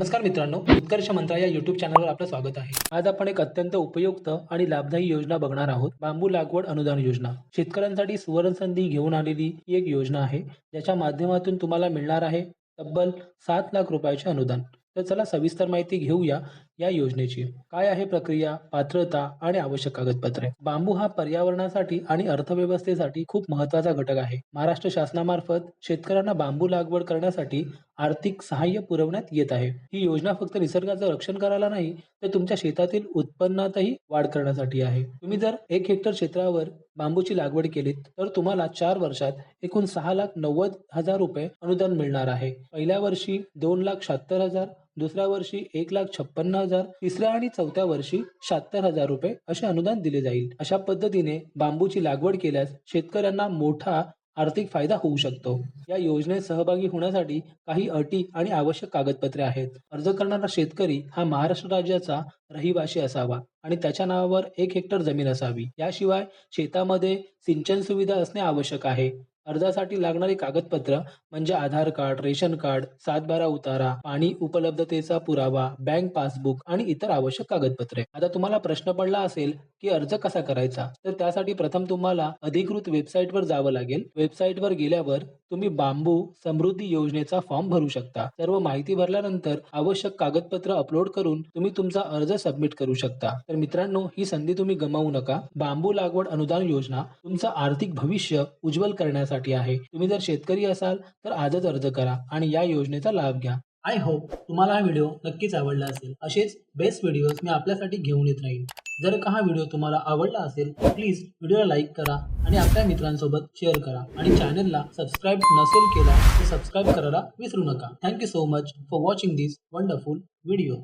नमस्कार मित्रांनो उत्कर्ष मंत्रा या युट्यूब चॅनलवर आपलं स्वागत आहे. आज आपण एक अत्यंत उपयुक्त आणि लाभदायी योजना बघणार आहोत. बांबू लागवड अनुदान योजना. शेतकऱ्यांसाठी सुवर्ण संधी घेऊन आलेली ही एक योजना आहे. ज्याच्या माध्यमातून तुम्हाला मिळणार आहे तब्बल सात लाख रुपयाचे अनुदान. तर चला सविस्तर माहिती घेऊया. या योजनेची काय आहे प्रक्रिया पात्रता आणि आवश्यक कागदपत्रे? बांबू हा पर्यावरणासाठी आणि अर्थव्यवस्थेसाठी खूप महत्त्वाचा घटक आहे. महाराष्ट्र शासनामार्फत शेतकऱ्यांना बांबू लागवड करण्यासाठी आर्थिक सहाय्य पुरवण्यात येत आहे. ही योजना फक्त निसर्गाचं रक्षण करायला नाही तर तुमच्या शेतातील उत्पन्नातही वाढ करण्यासाठी आहे. तुम्ही जर एक हेक्टर क्षेत्रावर बांबूची लागवड केलीत तर तुम्हाला चार वर्षात एकूण सहा लाख नव्वद हजार रुपये अनुदान मिळणार आहे. पहिल्या वर्षी दोन लाख शहात्तर हजार दुसऱ्या वर्षी एक लाख छप्पन्न हजार तिसऱ्या आणि चौथ्या वर्षी शहात्तर हजार रुपये असे अनुदान दिले जाईल. अशा पद्धतीने बांबूची लागवड केल्यास शेतकऱ्यांना मोठा आर्थिक फायदा होऊ शकतो. या योजनेत सहभागी होण्यासाठी काही अटी आणि आवश्यक कागदपत्रे आहेत. अर्ज करणारा शेतकरी हा महाराष्ट्र राज्याचा रहिवासी असावा आणि त्याच्या नावावर एक हेक्टर जमीन असावी. याशिवाय शेतामध्ये सिंचन सुविधा असणे आवश्यक आहे. अर्जासाठी लागणारी कागदपत्र म्हणजे आधार कार्ड रेशन कार्ड सातबारा उतारा पाणी उपलब्धतेचा पुरावा बँक पासबुक आणि इतर आवश्यक कागदपत्रे. आता तुम्हाला प्रश्न पडला असेल की अर्ज कसा करायचा? तर त्यासाठी प्रथम तुम्हाला अधिकृत वेबसाईटवर जावं लागेल. वेबसाईटवर गेल्यावर तुम्ही बांबू समृद्धी योजनेचा फॉर्म भरू शकता. सर्व माहिती भरल्यानंतर आवश्यक कागदपत्र अपलोड करून तुम्ही तुमचा अर्ज सबमिट करू शकता. तर मित्रांनो ही संधी तुम्ही गमावू नका. बांबू लागवड अनुदान योजना तुमचं आर्थिक भविष्य उज्ज्वल करण्यासाठी आहे. तुम्ही जर शेतकरी असाल तर आजच अर्ज करा आणि या योजनेचा लाभ घ्या. आय होप तुम्हाला हा व्हिडिओ नक्कीच आवडला असेल. असेच बेस्ट व्हिडिओज मी आपल्यासाठी घेऊन येत राहील जर का हा व्हिडिओ तुम्हाला आवडला असेल तर प्लीज व्हिडिओला लाईक करा आणि आपल्या मित्रांसोबत शेअर करा आणि चॅनलला सबस्क्राईब नसेल केला तर सबस्क्राईब करायला विसरू नका. Thank you so much for watching this wonderful video